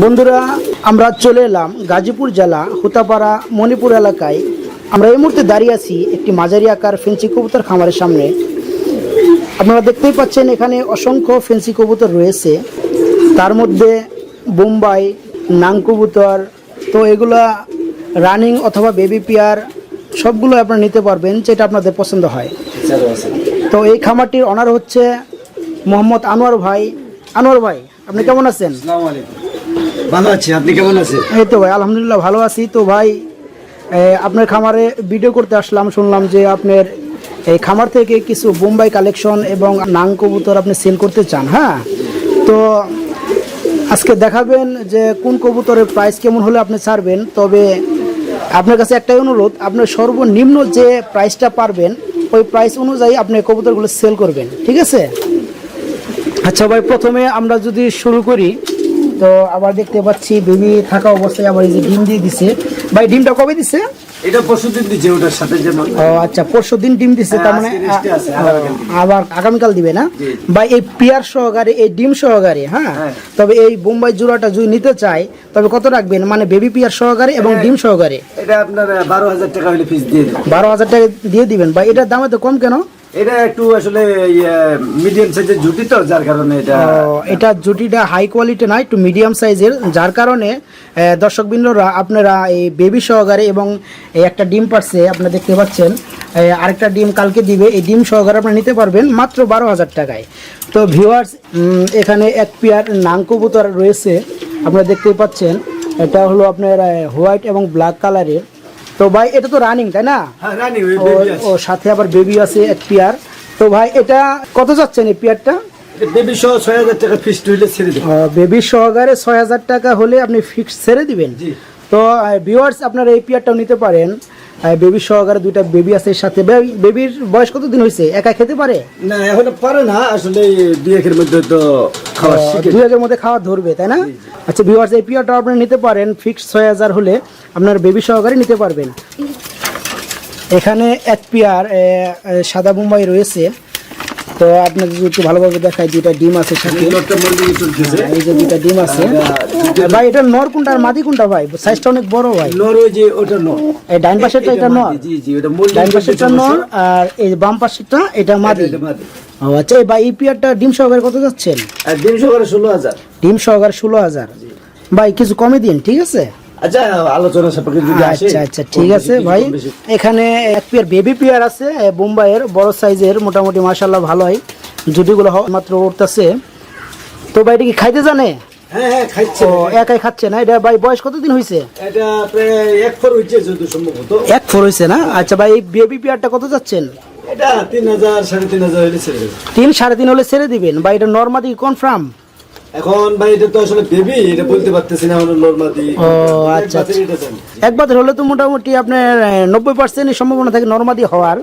বন্ধুরা, আমরা চলে এলাম গাজীপুর জেলা হুতাপাড়া মণিপুর এলাকায়। আমরা এই মুহূর্তে দাঁড়িয়ে আছি একটি মাঝারি আকার ফেন্সি কবুতর খামারের সামনে। আপনারা দেখতেই পাচ্ছেন, এখানে অসংখ্য ফেন্সি কবুতর রয়েছে। তার মধ্যে বোম্বাই, নাং কবুতর, তো এগুলা রানিং অথবা বেবি পেয়ার সবগুলো আপনারা নিতে পারবেন, যেটা আপনাদের পছন্দ হয়। তো এই খামারটির অনার হচ্ছে মোহাম্মদ আনোয়ার ভাই। আনোয়ার ভাই, আপনি কেমন আছেন? ভালো আছি, আপনি কেমন আছেন? এই তো ভাই, আলহামদুলিল্লাহ ভালো আছি। তো ভাই আপনার খামারে ভিডিও করতে আসলাম, শুনলাম যে আপনার এই খামার থেকে কিছু বোম্বাই কালেকশন এবং নাং কবুতর আপনি সেল করতে চান হ্যাঁ? তো আজকে দেখাবেন যে কোন কবুতরের প্রাইস কেমন হলে আপনি ছাড়বেন। তবে আপনার কাছে একটাই অনুরোধ, আপনার সর্বনিম্ন যে প্রাইসটা পারবেন, ওই প্রাইস অনুযায়ী আপনি কবুতরগুলো সেল করবেন, ঠিক আছে? আচ্ছা ভাই, প্রথমে আমরা যদি শুরু করি তো আবার দেখতে পাচ্ছি বেবি থাকা অবস্থায় আবার এই যে ডিম দিয়ে দিছে। ভাই ডিমটা কবে দিছে? এটা পরশুদিন দিচ্ছে ওটার সাথে যেমন ও আচ্ছা পরশু দিন ডিম দিছে তার মানে। আবার আগামীকাল দিবে না? ভাই এই পিয়ার সহকারে এই ডিম সহকারে হ্যাঁ? হ্যাঁ। তবে এই বোম্বাই জোড়াটা যদি নিতে চাই তবে কত রাখবেন? মানে বেবি পিয়ার সহকারে এবং হ্যাঁ। ডিম সহকারে? এটা আপনার বারো হাজার টাকা হলে ফিস দিয়ে বারো হাজার টাকা দিয়ে দিবেন। ভাই এটার দাম এত কম কেন? এটা একটু আসলে মিডিয়াম সাইজের জুটি তো, যার কারণে এটা এটা জুটিটা হাই কোয়ালিটি নয় একটু মিডিয়াম সাইজের যার কারণে দর্শক বিন্দুরা আপনারা এই বেবি সহকারে এবং একটা ডিম পারছে, আপনারা দেখতে পাচ্ছেন আরেকটা ডিম কালকে দিবে, এই ডিম সহকারে আপনারা নিতে পারবেন মাত্র বারো হাজার টাকায়। তো ভিউয়ার্স এখানে এক পেয়ার নাং রয়েছে, আপনারা দেখতেই পাচ্ছেন, এটা হলো আপনার হোয়াইট এবং ব্ল্যাক কালারের তো ভাই এটা তো রানিং তাই না? হ্যাঁ ও সাথে আবার বেবি আছে এক পেয়ার তো ভাই এটা কত যাচ্ছেন এই পেয়ারটা বেবি সহ ছয় হাজার টাকা ফিস হইলে ছেড়ে দেবো বেবি সহকারে ছয় হাজার টাকা হলে আপনি ফিক্স ছেড়ে দিবেন। তো ভিউয়ার্স আপনারা এই পেয়ারটাও নিতে পারেন। বেবি সহকারে দুইটা বেবি আছে সাথে। বেবির বয়স কত দিন হয়েছে একা খেতে পারে? না এখন পারে না। আসলে দুই একের মধ্যে তো দুই হাজার মধ্যে খাওয়া ধরবে তাই না? আচ্ছা ভিউয়ার্স এই আপনি নিতে পারেন ফিক্স ছয় হাজার হলে আপনার বেবি সহকারে নিতে পারবেন। এখানে এক পেয়ার সাদা মুম্বাই রয়েছে। তো আপনাদের একটু ভালোভাবে দুইটা ডিম আছে চলতেছে এই যে দুইটা ডিম আছে। ভাই এটা নর কোনটা আর মাদি কোনটা ভাই? সাইজটা অনেক বড় ভাই। নরওয়ে যে ওটা নর। এই ডাইন পাশেরটা এটা নর। জি জি ওটা ডাইন পাশেরটা নর আর এই বাম পাশেরটা এটা মাদি। ও আচ্ছা এই ভাই এই পেয়ারটা ডিম সহকারে কত যাচ্ছেন? ডিম সহকারে ষোলো হাজার। ডিম সহকারে ষোলো হাজার। ভাই কিছু কমে দিন ঠিক আছে? আচ্ছা আলোচনা সাপেক্ষে যদি আসে আচ্ছা আচ্ছা ঠিক আছে ভাই। এখানে এক পেয়ার বেবি পেয়ার আছে বোম্বাইয়ের বড় সাইজের মোটামুটি মাশাল্লাহ ভালোই জুটিগুলো হ- মাত্র উঠতেছে। তো ভাই এটা কি খাইতে জানে? হ্যাঁ হ্যাঁ একাই খাচ্ছে না? এটা ভাই বয়স কতদিন হয়েছে এক ফোর না? আচ্ছা ভাই বেবি পেয়ারটা কত যাচ্ছেন? এটা তিন হাজার সাড়ে তিন হাজার হইলে ছেড়ে দেবে। তিন সাড়ে তিন হলে ছেড়ে দিবেন। বা এটা নর্মাদি কনফার্ম এখন ভাই এটা তো আসলে বেবি এটা বলতে পারতেছি না আমার নর্মাদি। ও, আচ্ছা, আচ্ছা। এক বাদের হলে তো মোটামুটি আপনার নব্বই পার্সেন্ট সম্ভাবনা থাকে নর্মাদি হওয়ার।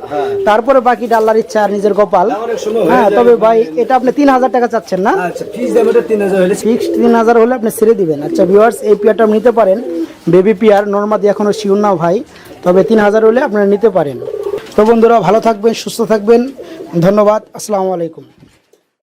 তারপরে বাকি আল্লাহর ইচ্ছা আর নিজের কপাল। হয়ে হ্যাঁ তবে ভাই এটা আপনি তিন হাজার টাকা চাচ্ছেন না? আচ্ছা দাম এটা তিন হাজার ফিক্স তিন হাজার হলে আপনি ছেড়ে দিবেন। আচ্ছা ভিউয়ার্স এই পেয়ারটা নিতে পারেন। বেবি পেয়ার নর্মাদি এখনও শিওর না ভাই। তবে তিন হাজার হলে আপনারা নিতে পারেন। তো বন্ধুরা ভালো থাকবেন সুস্থ থাকবেন। ধন্যবাদ। আসসালামু আলাইকুম।